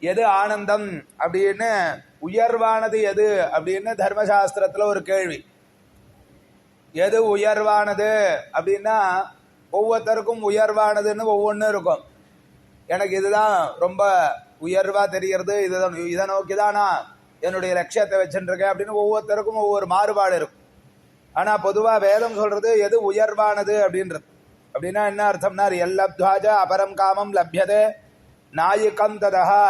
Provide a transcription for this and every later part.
எது ஆனந்தம் அப்படின்னு உயர்வானது எது அப்படின்னு தர்மசாஸ்திரத்துல ஒரு கேள்வி. எது உயர்வானது அப்படின்னா ஒவ்வொருத்தருக்கும் உயர்வானதுன்னு ஒவ்வொன்றும் இருக்கும். எனக்கு இதுதான் ரொம்ப உயர்வா தெரிகிறது இதுதான் இதை நோக்கி தான் நான் என்னுடைய லட்சியத்தை வச்சுருக்கேன் அப்படின்னு ஒவ்வொருத்தருக்கும் ஒவ்வொரு மாறுபாடு இருக்கும். ஆனா பொதுவா வேதம் சொல்றது எது உயர்வானது அப்படின்றது. அப்படின்னா என்ன அர்த்தம்னா எல்லப்துவாஜ அபரம் காமம் லப்யதே நாயிகம் ததகா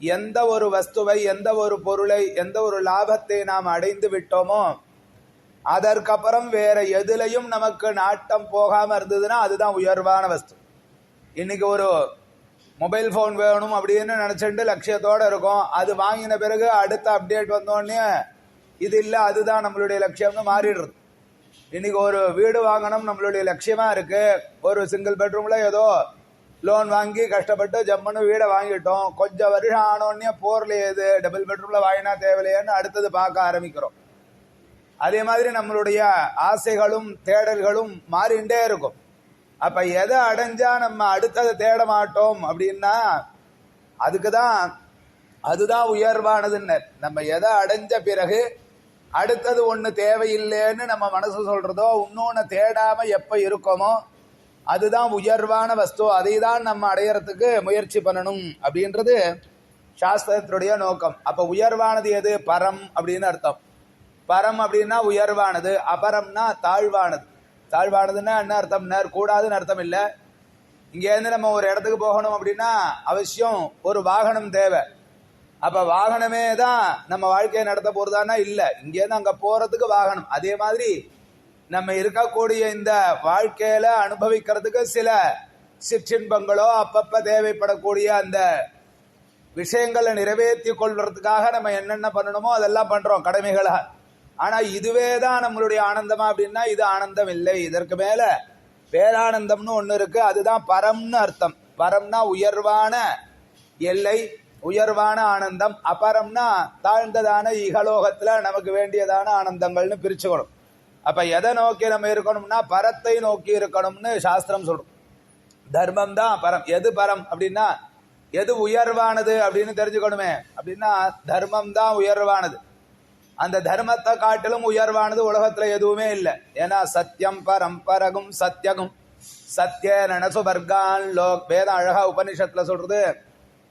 எந்த ஒரு வஸ்துவை எந்த ஒரு பொருளை எந்த ஒரு லாபத்தை நாம் அடைந்து விட்டோமோ அதற்கப்புறம் வேற எதுலையும் நமக்கு நாட்டம் போகாம இருந்ததுன்னா அதுதான் உயர்வான வஸ்து. இன்னைக்கு ஒரு மொபைல் ஃபோன் வேணும் அப்படின்னு நினைச்சிட்டு லட்சியத்தோட இருக்கும். அது வாங்கின பிறகு அடுத்த அப்டேட் வந்தோடனே இது இல்லை அதுதான் நம்மளுடைய லட்சியம்னு மாறிடுறது. இன்னைக்கு ஒரு வீடு வாங்கணும் நம்மளுடைய லட்சியமா இருக்கு. ஒரு சிங்கிள் பெட்ரூம்ல ஏதோ லோன் வாங்கி கஷ்டப்பட்டு ஜம்முன்னு வீடை வாங்கிட்டோம். கொஞ்சம் வருஷம் ஆனோடனே போர்ல டபுள் பெட்ரூம்ல வாங்கினா தேவையில்லையேன்னு அடுத்தது பார்க்க ஆரம்பிக்கிறோம். அதே மாதிரி நம்மளுடைய ஆசைகளும் தேடல்களும் மாறிண்டே இருக்கும். அப்ப எதை அடைஞ்சா நம்ம அடுத்ததை தேட மாட்டோம் அப்படின்னா அதுக்கு தான் அதுதான் உயர்வானதுன்னு. நம்ம எதை அடைஞ்ச பிறகு அடுத்தது ஒன்று தேவையில்லைன்னு நம்ம மனசு சொல்றதோ இன்னொன்று தேடாம எப்போ இருக்கோமோ அதுதான் உயர்வான வஸ்து அதை தான் நம்ம அடையறதுக்கு முயற்சி பண்ணணும் அப்படின்றது சாஸ்திரத்தினுடைய நோக்கம். அப்போ உயர்வானது எது? பரம் அப்படின்னு அர்த்தம். பரம் அப்படின்னா உயர்வானது அபரம்னா தாழ்வானது. தாழ்வானதுன்னா என்ன அர்த்தம்? நேர் கூடாதுன்னு அர்த்தம் இல்லை. இங்கேருந்து நம்ம ஒரு இடத்துக்கு போகணும் அப்படின்னா அவசியம் ஒரு வாகனம் தேவை. அப்போ வாகனமே தான் நம்ம வாழ்க்கையை நடத்த போகிறதானா இல்லை. இங்கேருந்து அங்கே போகிறதுக்கு வாகனம். அதே மாதிரி நம்ம இருக்கக்கூடிய இந்த வாழ்க்கையில அனுபவிக்கிறதுக்கு சில சிற்றின்பங்களோ அப்பப்ப தேவைப்படக்கூடிய அந்த விஷயங்களை நிறைவேற்றி கொள்வதற்காக நம்ம என்னென்ன பண்ணணுமோ அதெல்லாம் பண்றோம் கடமைகளா. ஆனா இதுவே தான் நம்மளுடைய ஆனந்தமா அப்படின்னா இது ஆனந்தம் இல்லை. இதற்கு மேல பேரானந்தம்னு ஒண்ணு இருக்கு. அதுதான் பரம்னு அர்த்தம். பரம்னா உயர்வான எல்லை உயர்வான ஆனந்தம். அபரம்னா தாழ்ந்ததான இகலோகத்துல நமக்கு வேண்டியதான ஆனந்தங்கள்னு பிரிச்சுக்கணும். அப்ப எதை நோக்கி நம்ம இருக்கணும்னா பரத்தை நோக்கி இருக்கணும்னு சாஸ்திரம் சொல்றோம் தர்மம் தான் பரம். எது பரம் அப்படின்னா எது உயர்வானது அப்படின்னு தெரிஞ்சுக்கணுமே. அப்படின்னா தர்மம் தான் உயர்வானது. அந்த தர்மத்தை காட்டிலும் உயர்வானது உலகத்துல எதுவுமே இல்லை. ஏன்னா சத்தியம் பரம் பரகும் சத்தியகும். சத்திய நனசு வர்கான் லோக். வேத அழகா உபனிஷத்துல சொல்றது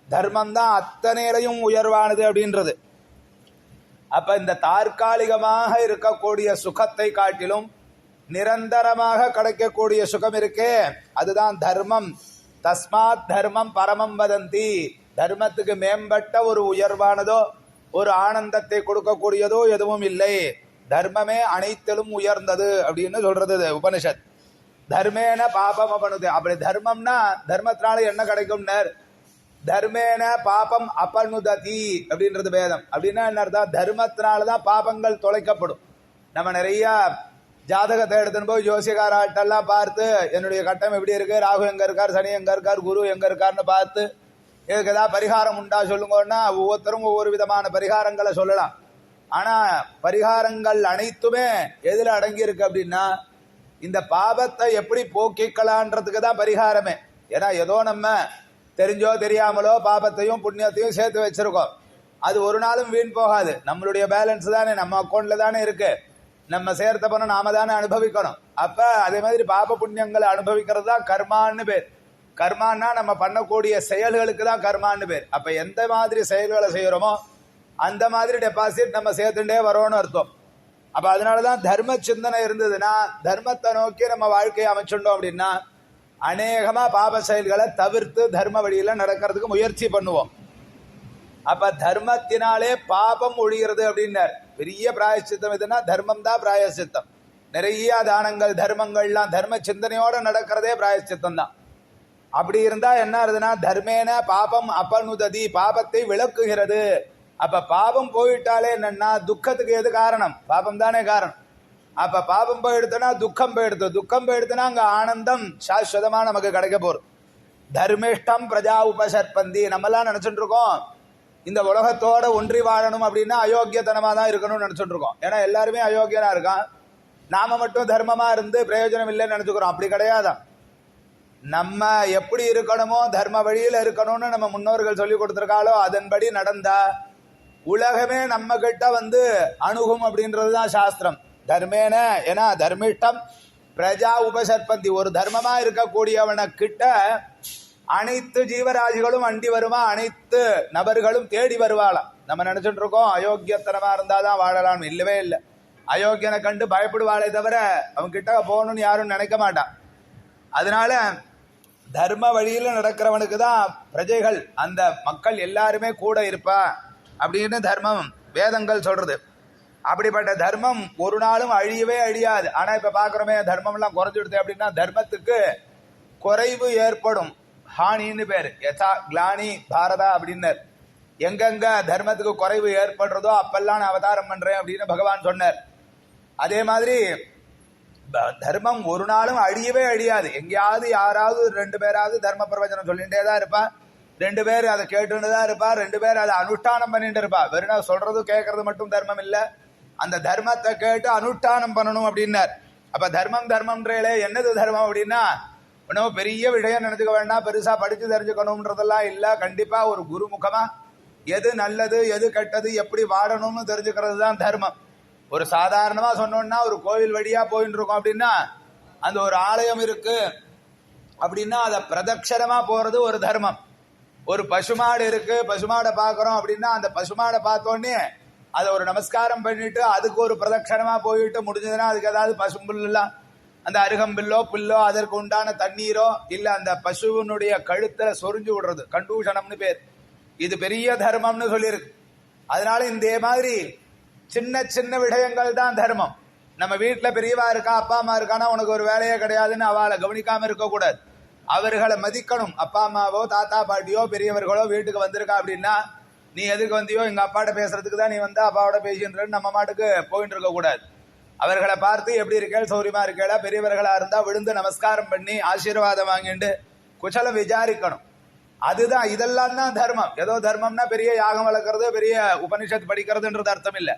தர்மம் தான் அத்தனையிலையும் உயர்வானது அப்படின்றது. அப்ப இந்த தற்காலிகமாக இருக்கக்கூடிய சுகத்தை காட்டிலும் நிரந்தரமாக கிடைக்கக்கூடிய சுகம் இருக்கே. அதுதான் தர்மம். தஸ்மாத் தர்மம் பரமம் வதந்தி. தர்மத்துக்கு மேம்பட்ட ஒரு உயர்வானதோ ஒரு ஆனந்தத்தை கொடுக்கக்கூடியதோ எதுவும் இல்லை. தர்மமே அனைத்திலும் உயர்ந்தது அப்படின்னு சொல்றது உபனிஷத். தர்மேன பாபம் அபனுது அப்படி தர்மம்னா தர்மத்தினால என்ன கிடைக்கும்னர்? தர்மேன பாபம் அபனுததி அப்படின்றது வேதம். அப்படின்னா என்ன அர்த்தம்? தர்மத்தினாலதான் பாபங்கள் தொலைக்கப்படும். நம்ம நிறைய ஜாதகத்தை எடுத்துன்னு போய் ஜோசியக்காராட்டெல்லாம் பார்த்து என்னுடைய கட்டம் எப்படி இருக்கு? ராகு எங்க இருக்கார்? சனி எங்க இருக்கார்? குரு எங்க இருக்காருன்னு பார்த்து இதுக்கு ஏதாவது பரிகாரம் உண்டா சொல்லுங்கன்னா ஒவ்வொருத்தரும் ஒவ்வொரு விதமான பரிகாரங்களை சொல்லலாம். ஆனா பரிகாரங்கள் அனைத்துமே எதுல அடங்கி இருக்கு அப்படின்னா இந்த பாபத்தை எப்படி போக்கிக்கலான்றதுக்கு தான் பரிகாரமே. ஏன்னா ஏதோ நம்ம தெரிஞ்சோ தெரியாமலோ பாபத்தையும் புண்ணியத்தையும் சேர்த்து வச்சிருக்கோம். அது ஒரு நாளும் வீண் போகாது. நம்மளுடைய பேலன்ஸ் தானே நம்ம அக்கௌண்ட்ல தானே இருக்கு. நம்ம சேர்த்த பணம் நாம தானே அனுபவிக்கணும். அப்ப அதே மாதிரி பாப புண்ணியங்களை அனுபவிக்கிறது தான் கர்மான்னு பேர். கர்மான்னா நம்ம பண்ணக்கூடிய செயல்களுக்கு தான் கர்மான்னு பேர். அப்ப எந்த மாதிரி செயல்களை செய்யறோமோ அந்த மாதிரி டெபாசிட் நம்ம சேர்த்துட்டே வரோம்னு அர்த்தம். அப்ப அதனாலதான் தர்ம சிந்தனை இருந்ததுன்னா தர்மத்தை நோக்கி நம்ம வாழ்க்கையை அமைச்சுட்டோம் அப்படின்னா அநேகமா பாப செயல்களை தவிர்த்து தர்ம வழியில நடக்கிறதுக்கு முயற்சி பண்ணுவோம். அப்ப தர்மத்தினாலே பாபம் ஒழிகிறது அப்படின்னார். பெரிய பிராயசித்தம் எதுனா தர்மம் தான் பிராயசித்தம் நிறைய தானங்கள் தர்மங்கள்லாம் தர்ம சிந்தனையோட நடக்கிறதே பிராயசித்தம் தான். அப்படி இருந்தா என்ன ஆகுதுன்னா தர்மேன பாபம் அப்பனுததி பாபத்தை விளக்குகிறது. அப்ப பாபம் போயிட்டாலே என்னன்னா துக்கத்துக்கு எது காரணம்? பாபம் தானே காரணம். அப்ப பாபம் போயிடுத்துனா துக்கம் போயிடுத்து? துக்கம் போயிடுத்துனா அங்க ஆனந்தம் சாஸ்வதமா நமக்கு கிடைக்க போறோம் தர்மிஷ்டம் பிரஜா உபசற்பந்தி நம்மலாம் நினைச்சிட்டு இருக்கோம் இந்த உலகத்தோட ஒன்றி வாழணும் அப்படின்னா அயோக்கியத்தனமா தான் இருக்கணும்னு நினைச்சிட்டு இருக்கோம் ஏன்னா எல்லாருமே அயோக்கியனா இருக்கான். நாம மட்டும் தர்மமா இருந்து பிரயோஜனம் இல்லைன்னு நினைச்சுக்கிறோம். அப்படி கிடையாதான் நம்ம எப்படி இருக்கணுமோ தர்ம வழியில இருக்கணும்னு நம்ம முன்னோர்கள் சொல்லி கொடுத்துருக்காலோ அதன்படி நடந்தா உலகமே நம்ம கிட்ட வந்து அணுகும் அப்படின்றது தான் சாஸ்திரம். தர்மேன ஏன்னா தர்மிஷ்டம். பிரஜா உபசற்பந்தி ஒரு தர்மமா இருக்கக்கூடியவனை கிட்ட அனைத்து ஜீவராசிகளும் அண்டி வருமா? அனைத்து நபர்களும் தேடி வருவாளாம். நம்ம நினைச்சிட்டு இருக்கோம் அயோக்கியத்தனமா இருந்தாதான் வாழலாம். இல்லவே இல்லை. அயோக்கியனை கண்டு பயப்படுவாளே தவிர அவன் கிட்ட போகணும்னு யாரும் நினைக்க மாட்டான். அதனால தர்ம வழியில நடக்கிறவனுக்கு தான் பிரஜைகள் அந்த மக்கள் எல்லாருமே கூட இருப்பா அப்படின்னு தர்மம் வேதங்கள் சொல்றது. அப்படிப்பட்ட தர்மம் ஒரு நாளும் அழியவே அழியாது. ஆனா இப்ப பாக்குறோமே தர்மம் எல்லாம் குறைஞ்சிடுது அப்படின்னா தர்மத்துக்கு குறைவு ஏற்படும். ஹானின்னு பேர். யதா கிளானி பாரதா அப்படின்னர். எங்கெங்க தர்மத்துக்கு குறைவு ஏற்படுறதோ அப்பெல்லாம் நான் அவதாரம் பண்றேன் அப்படின்னு பகவான் சொன்னார். அதே மாதிரி தர்மம் ஒரு நாளும் அழியவே அழியாது. எங்கேயாவது யாராவது ரெண்டு பேராவது தர்ம பிரவச்சனம் சொல்லிகிட்டே தான் இருப்பா. ரெண்டு பேர் அதை கேட்டுட்டு தான் இருப்பா. ரெண்டு பேர் அதை அனுஷ்டானம் பண்ணிட்டு இருப்பா. வெறும் சொல்றதும் கேட்கறது மட்டும் தர்மம் இல்லை. அந்த தர்மத்தை கேட்டு அனுஷ்டானம் பண்ணணும் அப்படின்னார். அப்ப தர்மம் தர்மம்ன்றே என்னது தர்மம் அப்படின்னா ஒன்றும் பெரிய விஷயம் நினைச்சுக்க வேண்டாம் பெருசா படிச்சு தெரிஞ்சுக்கணும்ன்றதெல்லாம் இல்ல கண்டிப்பா ஒரு குருமுகமா எது நல்லது எது கெட்டது எப்படி வாழணும்னு தெரிஞ்சுக்கிறது தான் தர்மம். ஒரு சாதாரணமா சொன்னோம்னா ஒரு கோவில் வழியா போயின்னு இருக்கோம் அப்படின்னா அந்த ஒரு ஆலயம் இருக்கு அப்படின்னா அதை பிரதட்சணமா போறது ஒரு தர்மம். ஒரு பசுமாடு இருக்கு பசுமாடை பார்க்குறோம் அப்படின்னா அந்த பசுமாடை பார்த்தோன்னே அதை ஒரு நமஸ்காரம் பண்ணிட்டு அதுக்கு ஒரு பிரதட்சணமா போயிட்டு முடிஞ்சதுன்னா அதுக்கு ஏதாவது பசும்புல்லாம் அந்த அருகம்பில்லோ புல்லோ அதற்கு உண்டான தண்ணீரோ இல்ல அந்த பசுவினுடைய கழுத்துல சொரிஞ்சு விடுறது. கண்டூஷணம்னு பேர். இது பெரிய தர்மம்னு சொல்லியிருக்கு. அதனால இந்த மாதிரி சின்ன சின்ன விடயங்கள் தான் தர்மம். நம்ம வீட்டுல பெரியவா இருக்கா அப்பா அம்மா இருக்கானா உனக்கு ஒரு வேலையே கிடையாதுன்னு அவளை கவனிக்காம இருக்கக்கூடாது. அவர்களை மதிக்கணும். அப்பா அம்மாவோ தாத்தா பாட்டியோ பெரியவர்களோ வீட்டுக்கு வந்திருக்கா அப்படின்னா நீ எதுக்கு வந்தியோ எங்கள் அப்பாட்ட பேசுறதுக்கு தான் நீ வந்தா அப்பாவோட பேசின்றன்னு நம்ம மாட்டுக்கு போயிட்டு இருக்க கூடாது. அவர்களை பார்த்து எப்படி இருக்கேள் சௌரியமா இருக்கேளா பெரியவர்களா இருந்தா விழுந்து நமஸ்காரம் பண்ணி ஆசீர்வாதம் வாங்கிட்டு குசலம் விசாரிக்கணும். அதுதான் இதெல்லாம் தான் தர்மம். ஏதோ தர்மம்னா பெரிய யாகம் வளர்க்கறது பெரிய உபனிஷத் படிக்கிறதுன்றது அர்த்தம் இல்லை.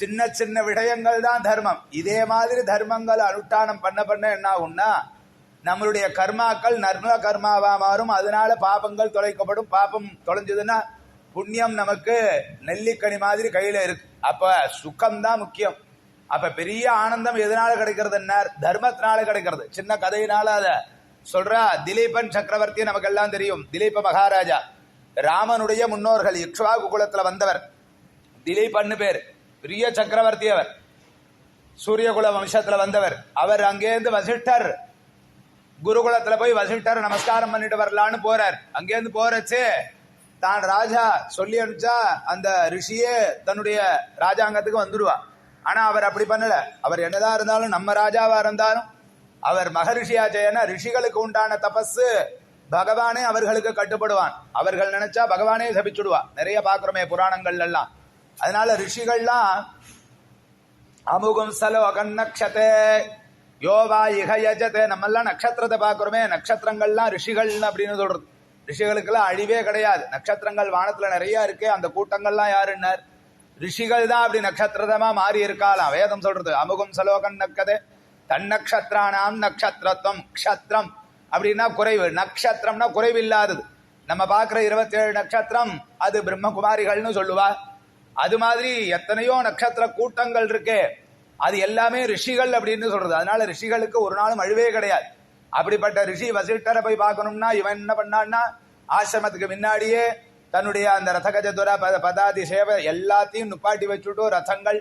சின்ன சின்ன விடயங்கள் தான் தர்மம். இதே மாதிரி தர்மங்கள் அனுஷ்டானம் பண்ண பண்ண என்ன ஆகும்னா நம்மளுடைய கர்மாக்கள் நர்ம கர்மாவா மாறும். அதனால பாபங்கள் தொலைக்கப்படும். பாபம் தொலைஞ்சதுன்னா புண்ணியம் நமக்கு நெல்லிக்கனி மாதிரி கையில இருக்கு. அப்ப சுக்கம்தான் முக்கியம். அப்ப பெரிய ஆனந்தம் எதனால கிடைக்கிறது என்ன தர்மத்தினால கிடைக்கிறது. சின்ன கதையினால அத சொல்றா திலீபன் சக்கரவர்த்தி நமக்கு எல்லாம் தெரியும். திலீப மகாராஜா. ராமனுடைய முன்னோர்கள் இக்ஷ்வாகு குலத்துல வந்தவர். திலீபன்னு பேர். பெரிய சக்கரவர்த்தி அவர். சூரியகுல வம்சத்துல வந்தவர். அவர் அங்கேருந்து வசிஷ்டர். குருகுலத்துல போய் வசிஷ்டர் நமஸ்காரம் பண்ணிட்டு வரலான்னு போறார். அங்கேருந்து போறச்சு தான் ராஜா சொல்லி அனுப்பிச்சா அந்த ரிஷியே தன்னுடைய ராஜாங்கத்துக்கு வந்துடுவா ஆனா அவர் அப்படி பண்ணல. அவர் என்னதான் இருந்தாலும் நம்ம ராஜாவா இருந்தாலும் அவர் மகரிஷியா மகரிஷியாச்சேனா ரிஷிகளுக்கு உண்டான தபஸு பகவானே அவர்களுக்கு கட்டுப்படுவான். அவர்கள் நினைச்சா பகவானே சபிச்சுடுவா நிறைய பாக்குறோமே புராணங்கள் எல்லாம் அதனால ரிஷிகள்லாம் அமுகம் சலோ அகநக்ஷதே யோவா இக யஜதே நம்மெல்லாம் நட்சத்திரத்தை பார்க்குறோமே நட்சத்திரங்கள்லாம் ரிஷிகள்னு அப்படின்னு சொல்றது. ரிஷிகளுக்கெல்லாம் அழிவே கிடையாது. நட்சத்திரங்கள் வானத்துல நிறைய இருக்கு. அந்த கூட்டங்கள்லாம் யாருன்னார்? ரிஷிகள் தான் அப்படி நட்சத்திரதமா மாறி இருக்காளாம் வேதம் சொல்றது அமுகம் சலோகன் நக்கதே தன்னக்ஷத்ரானாம் நக்ஷத்திரத்துவம் க்ஷத்ரம். அப்படின்னா குறைவு. நக்ஷத்திரம்னா குறைவு இல்லாதது நம்ம பார்க்குற இருபத்தி ஏழு நட்சத்திரம் அது பிரம்மகுமாரிகள்னு சொல்லுவா. அது மாதிரி எத்தனையோ நட்சத்திர கூட்டங்கள் இருக்கே. அது எல்லாமே ரிஷிகள் அப்படின்னு சொல்றது. அதனால ரிஷிகளுக்கு ஒரு நாளும் அழிவே கிடையாது. அப்படிப்பட்ட ரிஷி வசிஷ்டரை போய் பார்க்கணும்னா இவன் என்ன பண்ணான்னா ஆசிரமத்துக்கு முன்னாடியே தன்னுடைய அந்த ரதகஜதுர பத பதாதி சேவை எல்லாத்தையும் நுப்பாட்டி வச்சுட்டு ரதங்கள்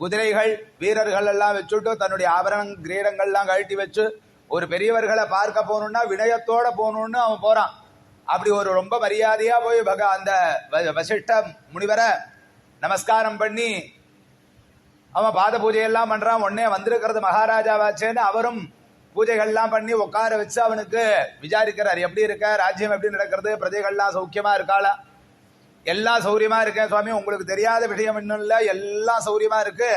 குதிரைகள் வீரர்கள் எல்லாம் வச்சுட்டு தன்னுடைய ஆபரண கிரீடங்கள்லாம் கழட்டி வச்சு ஒரு பெரியவர்களை பார்க்க போகணும்னா வினயத்தோட போகணும்னு அவன் போறான். அப்படி ஒரு ரொம்ப மரியாதையா போய் பக அந்த வ- வசிஷ்ட முனிவரை நமஸ்காரம் பண்ணி அவன் பாத பூஜையெல்லாம் பண்றான். உடனே வந்திருக்கிறது மகாராஜாவாச்சேன்னு அவரும் பூஜைகள்லாம் பண்ணி உட்கார வச்சு அவனுக்கு விசாரிக்கிறார். எப்படி இருக்க? ராஜ்யம் எப்படி நடக்கிறது? பிரஜைகள்லாம் சௌக்கியமா இருக்காளா? எல்லாம் சௌரியமா இருக்கேன் சுவாமி. உங்களுக்கு தெரியாத விஷயம் இன்னும் இல்லை. எல்லாம் சௌரியமா இருக்கு.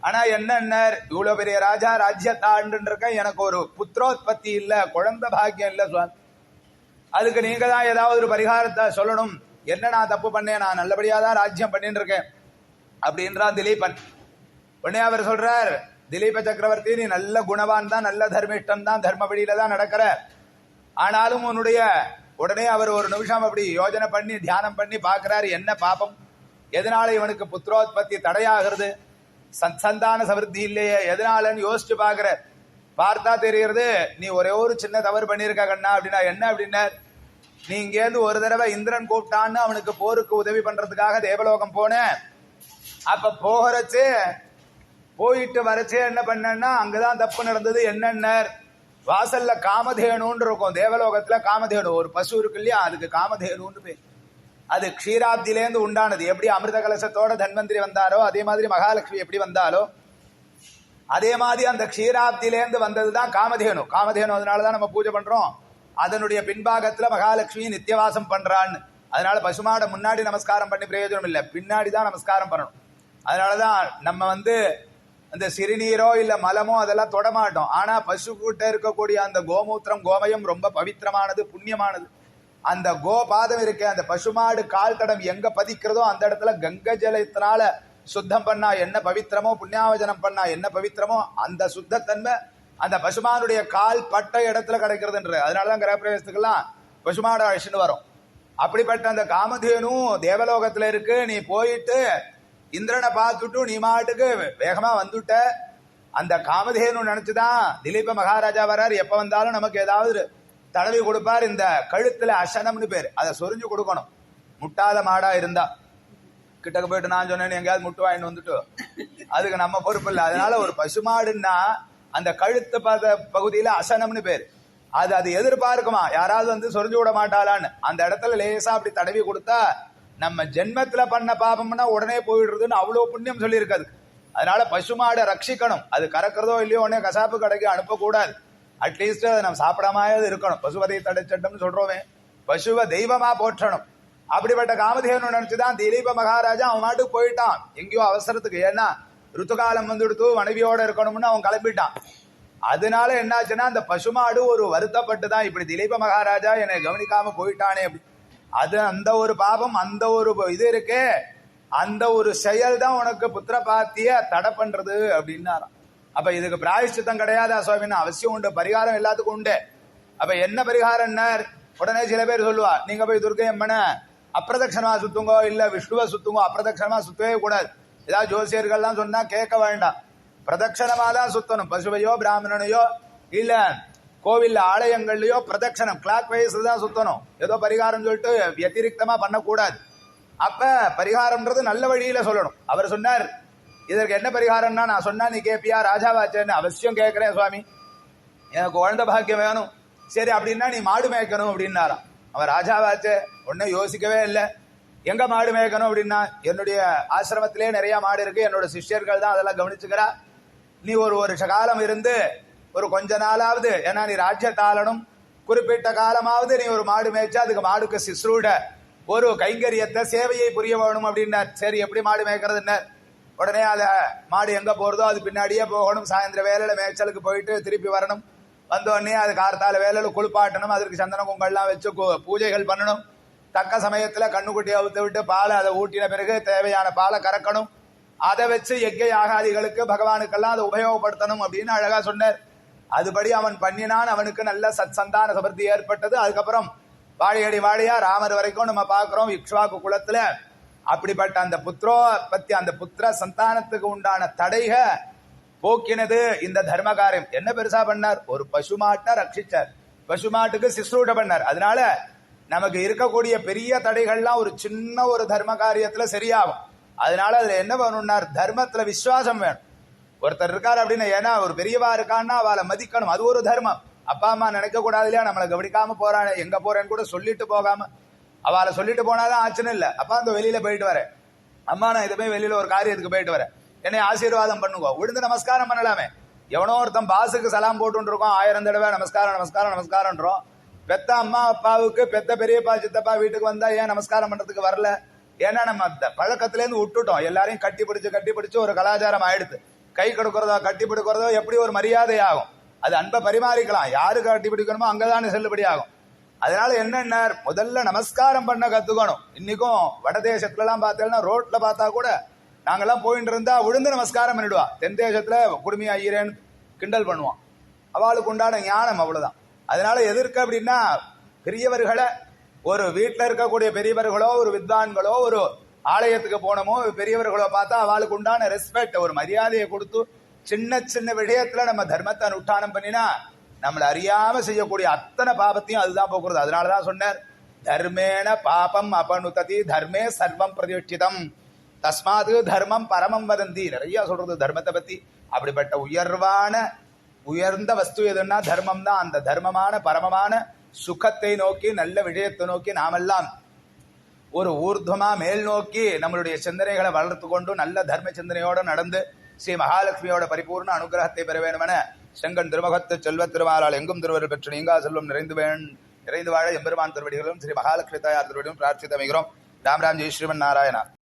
ஆனா என்ன இவ்வளவு பெரிய ராஜா ராஜ்யத்தை இருக்கேன். எனக்கு ஒரு புத்திரோத்பத்தி இல்ல. குழந்தை பாக்கியம் இல்ல சுவாமி. அதுக்கு நீங்க தான் ஏதாவது ஒரு பரிகாரத்தை சொல்லணும். என்ன நான் தப்பு பண்ணேன்? நான் நல்லபடியா தான் ராஜ்யம் பண்ணிட்டு இருக்கேன். அப்படின்றான் திலீபன். உடனே அவர் சொல்றார் திலீப சக்கரவர்த்தி நீ நல்ல குணவான் தான் நல்ல தர்மிஷ்டம் தான் தர்ம வழியில தான் நடக்கிற. ஆனாலும் உன்னுடைய உடனே அவர் ஒரு நிமிஷம் அப்படி யோஜனை பண்ணி தியானம் பண்ணி பார்க்கிறாரு என்ன பாபம்? எதனால இவனுக்கு புத்திரோத்பத்தி தடையாகிறது? சந்தான சவிருத்தி இல்லையே எதனாலன்னு யோசிச்சு பார்க்கிற. பார்த்தா தெரிகிறது நீ ஒரே ஒரு சின்ன தவறு பண்ணியிருக்க கண்ணா அப்படின்னா என்ன அப்படின்னா நீ இங்கேருந்து ஒரு தடவை இந்திரன் கூப்பிட்டான்னு அவனுக்கு போருக்கு உதவி பண்றதுக்காக தேவலோகம் போனேன். அப்ப போகிறச்சு போயிட்டு வரச்சே என்ன பண்ணேன்னா அங்கதான் தப்பு நடந்தது என்னென்ன வாசல்ல காமதேனுன்னு இருக்கும் தேவலோகத்துல காமதேனு. ஒரு பசு இருக்கு இல்லையா அதுக்கு காமதேனுன்னு பேர். அது க்ஷீராப்திலேருந்து உண்டானது. எப்படி அமிர்த கலசத்தோட தன்வந்திரி வந்தாரோ அதே மாதிரி மகாலட்சுமி எப்படி வந்தாலோ அதே மாதிரி அந்த க்ஷீராப்திலேருந்து வந்தது தான் காமதேனு. காமதேனு அதனால தான் நம்ம பூஜை பண்றோம். அதனுடைய பின்பாகத்துல மகாலட்சுமி நித்தியவாசம் பண்றான்னு. அதனால பசுமாட முன்னாடி நமஸ்காரம் பண்ணி பிரயோஜனம் இல்லை பின்னாடி தான் நமஸ்காரம் பண்ணணும். அதனாலதான் நம்ம வந்து அந்த சிறுநீரோ இல்ல மலமோ அதெல்லாம் தொடமாட்டோம். ஆனா பசு கூட்ட இருக்கக்கூடிய அந்த கோமூத்திரம் கோமயம் ரொம்ப பவித்திரமானது புண்ணியமானது. அந்த கோபாதம் இருக்க அந்த பசுமாடு கால் தடம் எங்க பதிக்கிறதோ அந்த இடத்துல கங்கை ஜலத்தினால சுத்தம் பண்ணா என்ன பவித்திரமோ புண்ணியாவஜனம் பண்ணா என்ன பவித்திரமோ அந்த சுத்தத்தன்மை அந்த பசுமானுடைய கால் பட்ட இடத்துல கிடைக்கிறதுன்ற. அதனாலதான் கிரகப்பிரவேசத்துக்கெல்லாம் பசுமாடு அழிச்சுன்னு வரும். அப்படிப்பட்ட அந்த காமதேனும் தேவலோகத்துல இருக்கு. நீ போயிட்டு இந்திரனை பார்த்துட்டு நீ மாட்டுக்கு வேகமா வந்துட்ட. அந்த காமதேனு நினைச்சுதான் திலீப மகாராஜா வரார் எப்ப வந்தாலும் நமக்கு ஏதாவது தடவி கொடுப்பார். இந்த கழுத்துல அசனம்னு பேர். அதை சொரிஞ்சு கொடுக்கணும். முட்டாத மாடா இருந்தா. கிட்டக்க போயிட்டு நான் சொன்னேன்னு எங்கேயாவது முட்டு வாங்கிட்டு வந்துட்டு. அதுக்கு நம்ம பொறுப்பு இல்லை. அதனால ஒரு பசுமாடுன்னா அந்த கழுத்து பத பகுதியில அசனம்னு பேர். அது அது எதிர்பார்க்குமா? யாராவது வந்து சொரிஞ்சு விட மாட்டாளான்னு. அந்த இடத்துல லேசா அப்படி தடவி கொடுத்தா நம்ம ஜென்மத்துல பண்ண பாபம்னா உடனே போயிடுறதுன்னு அவ்வளவு புண்ணியம் சொல்லியிருக்காது. அதனால பசுமாடை ரட்சிக்கணும். அது கறக்கிறதோ இல்லையோ உடனே கசாப்பு கடைக்கு அனுப்பக்கூடாது. அட்லீஸ்ட் அதை நம்ம சாப்பிடாமையாவது இருக்கணும். பசுவதை தடைச்சட்டம்னு சொல்றோமே. பசுவை தெய்வமா போற்றணும். அப்படிப்பட்ட காமதேவன் நினைச்சுதான் திலீப மகாராஜா அவன் நாட்டுக்கு போயிட்டான். எங்கேயோ அவசரத்துக்கு. ஏன்னா ருத்துகாலம் வந்துடுத்து மனைவியோட இருக்கணும்னு அவன் கிளம்பிட்டான். அதனால என்னாச்சுன்னா அந்த பசுமாடு ஒரு வருத்தப்பட்டு தான் இப்படி திலீப மகாராஜா என்னை கவனிக்காம போயிட்டானே அப்படி. அது அந்த ஒரு பாவம் அந்த ஒரு இது இருக்கே. அந்த ஒரு செயல் தான் உனக்கு புத்திர பாத்திய தடை பண்றது அப்படின்னாராம் அப்ப இதுக்கு பிராயஷ்சித்தம் கிடையாதா அசோமின்னு அவசியம் உண்டு பரிகாரம் எல்லாத்துக்கும் உண்டு. அப்ப என்ன பரிகாரம்னார்? உடனே சில பேர் சொல்லுவா நீங்க போய் துர்க்கை அம்மன அப்பிரதட்சணமா சுத்துங்கோ இல்ல விஷ்ணுவை சுத்துங்கோ அப்பிரதட்சணமா சுத்தவே கூடாது. ஏதாவது ஜோசியர்கள்லாம் சொன்னா கேட்க வேண்டாம். பிரதட்சணமா தான் சுத்தணும் பசுவையோ பிராமணனையோ இல்ல கோவில் ஆலயங்கள்லயோ பிரதட்சணம் கிளாக் வைஸ் தான் சுத்தணும். ஏதோ பரிகாரம் சொல்லிட்டு வத்திரிகமா பண்ணக்கூடாது. அப்ப பரிகாரம்ன்றது நல்ல வழியில சொல்லணும். அவர் சொன்னார் இதற்கு என்ன பரிகாரம்னா நான் சொன்னா நீ கேப்பியா? ராஜாவாச்சேன்னு அவசியம் கேட்கிறேன் சுவாமி. எனக்கு குழந்தை பாக்கியம் வேணும். சரி அப்படின்னா நீ மாடு மேய்க்கணும் அப்படின்னாராம். அவன் ராஜாவாச்சே ஒன்னும் யோசிக்கவே இல்லை. எங்க மாடு மேய்க்கணும்? அப்படின்னா என்னுடைய ஆசிரமத்திலே நிறைய மாடு இருக்கு. என்னோட சிஷ்யர்கள் தான் அதெல்லாம் கவனிச்சுக்கிறா. நீ ஒரு ஒரு காலம் இருந்து ஒரு கொஞ்ச நாளாவது. ஏன்னா நீ ராஜ்யத்தாளனும் குறிப்பிட்ட காலமாவது நீ ஒரு மாடு மேய்ச்சா அதுக்கு மாடுக்கு சிஸ்ரூட ஒரு கைங்கரியத்தை சேவையை புரிய வேணும் அப்படின்னார். சரி எப்படி மாடு மேய்க்கிறதுன்னு உடனே அதை மாடு எங்கே போகிறதோ அது பின்னாடியே போகணும். சாயந்தரம் வேலையில் மேய்ச்சலுக்கு போயிட்டு திருப்பி வரணும். வந்தோடனே அது கார்த்தால வேலையில் குளிப்பாட்டணும். அதற்கு சந்தன குங்கெல்லாம் வச்சு பூஜைகள் பண்ணணும். தக்க சமயத்தில் கண்ணுக்குட்டியை அவுத்து விட்டு பாலை அதை ஊட்டின பிறகு தேவையான பாலை கறக்கணும். அதை வச்சு எக்கை யாகாதிகளுக்கு பகவானுக்கெல்லாம் அதை உபயோகப்படுத்தணும் அப்படின்னு அழகாக சொன்னார். அதுபடி அவன் பண்ணினான். அவனுக்கு நல்ல சத் சந்தான சபர்த்தி ஏற்பட்டது. அதுக்கப்புறம் வாழையடி வாழையா ராமர் வரைக்கும் நம்ம பார்க்குறோம் இக்ஷ்வாக்கு குலத்தில். அப்படிப்பட்ட அந்த புத்திரோ பத்தி அந்த புத்திர சந்தானத்துக்கு உண்டான தடைக போக்கினது இந்த தர்ம காரியம் என்ன பெருசா பண்ணார்? ஒரு பசுமாட்டை ரட்சிச்சார். பசுமாட்டுக்கு சிஸ்ரூட பண்ணார். அதனால நமக்கு இருக்கக்கூடிய பெரிய தடைகள்லாம் ஒரு சின்ன ஒரு தர்ம காரியத்துல சரியாகும். அதனால அதுல என்ன வேணும்னார் தர்மத்துல விசுவாசம் வேணும். ஒருத்தர் இருக்கார் அப்படின்னு ஏன்னா ஒரு பெரியவா இருக்கான்னா அவளை மதிக்கணும். அது ஒரு தர்மம். அப்பா அம்மா நினைக்க கூடாது இல்லையா? நம்மளை கவனிக்காம போறான் எங்க போறேன்னு கூட சொல்லிட்டு போகாம. அவளை சொல்லிட்டு போனாதான் ஆச்சுன்னு இல்லை. அப்பா அந்த வெளியில போயிட்டு வரேன். அம்மா நான் இதுமே வெளியில ஒரு காரியத்துக்கு போயிட்டு வரேன்? என்னை ஆசீர்வாதம் பண்ணுங்க. விழுந்து நமஸ்காரம் பண்ணலாமே. எவனோ ஒருத்தன் பாசுக்கு சலாம் போட்டு இருக்கோம் ஆயிரம் தடவை நமஸ்காரம் நமஸ்காரம் நமஸ்காரம்ன்றோம் பெத்த அம்மா அப்பாவுக்கு பெத்த பெரியப்பா சித்தப்பா வீட்டுக்கு வந்தா ஏன் நமஸ்காரம் பண்றதுக்கு வரல? ஏன்னா நம்ம அந்த பழக்கத்துல இருந்து விட்டுட்டோம். எல்லாரையும் கட்டி பிடிச்சு கட்டி பிடிச்சு ஒரு கலாச்சாரம் ஆயிடுது. கை கொடுக்கறதோ கட்டி பிடிக்கிறதோ எப்படி ஒரு மரியாதை ஆகும் அது அன்பை பரிமாறிக்கலாம். யாருக்கு கட்டி பிடிக்கணுமோ அங்கதானே செல்லுபடி ஆகும். அதனால என்னென்ன முதல்ல நமஸ்காரம் பண்ண கத்துக்கணும். இன்னைக்கும் வடதேசத்துல எல்லாம் பார்த்தேன்னா ரோட்ல பார்த்தா கூட நாங்கெல்லாம் போயிட்டு இருந்தா விழுந்து நமஸ்காரம் பண்ணிடுவா. தென் தேசத்துல குடுமி ஐயரேன்னு கிண்டல் பண்ணுவான். அவளுக்கு உண்டான ஞானம் அவ்வளவுதான். அதனால எதிர்க்க அப்படின்னா பெரியவர்களை ஒரு வீட்டில் இருக்கக்கூடிய பெரியவர்களோ ஒரு வித்வான்களோ ஒரு ஆலயத்துக்கு போனோமோ பெரியவர்களோ பார்த்தா அவளுக்கு உண்டான ரெஸ்பெக்ட் ஒரு மரியாதையை கொடுத்து சின்ன சின்ன விஷயத்துல நம்ம தர்மத்தை அனுஷ்டானம் பண்ணினா நம்மளை அறியாம செய்யக்கூடிய அத்தனை பாபத்தையும் அதுதான் போக்குறது அதனாலதான் சொன்னார் தர்மேன பாபம் அபனுததி தர்மே சர்வம் பிரதிஷ்டிதம். தஸ்மாது தர்மம் பரமம் வதந்தி. நிறைய சொல்றது தர்மத்தை பத்தி. அப்படிப்பட்ட உயர்வான உயர்ந்த வஸ்து எதுன்னா தர்மம் தான் அந்த தர்மமான பரமமான சுகத்தை நோக்கி நல்ல விஷயத்தை நோக்கி நாமெல்லாம் ஒரு ஊர்துவமாக மேல் நோக்கி நம்மளுடைய சிந்தனைகளை வளர்த்து கொண்டு நல்ல தர்ம சிந்தனையோடு நடந்து ஸ்ரீ மகாலட்சுமியோட பரிபூர்ண அனுகிரகத்தை பெற வேண்டுமென செங்கன் திருமகத்து செல்வ திருமாலால் எங்கும் திருவர் பெற்று நீங்கா செல்வம் நிறைந்து வேண் நிறைந்து வாழ எம்பெருமான் திருவடிகளும் ஸ்ரீ மகாலட்சுமி தாயார் திருவடியும் பிரார்த்தித்து அமைகிறோம். ராம் ஜெய் ஸ்ரீமன் நாராயணா.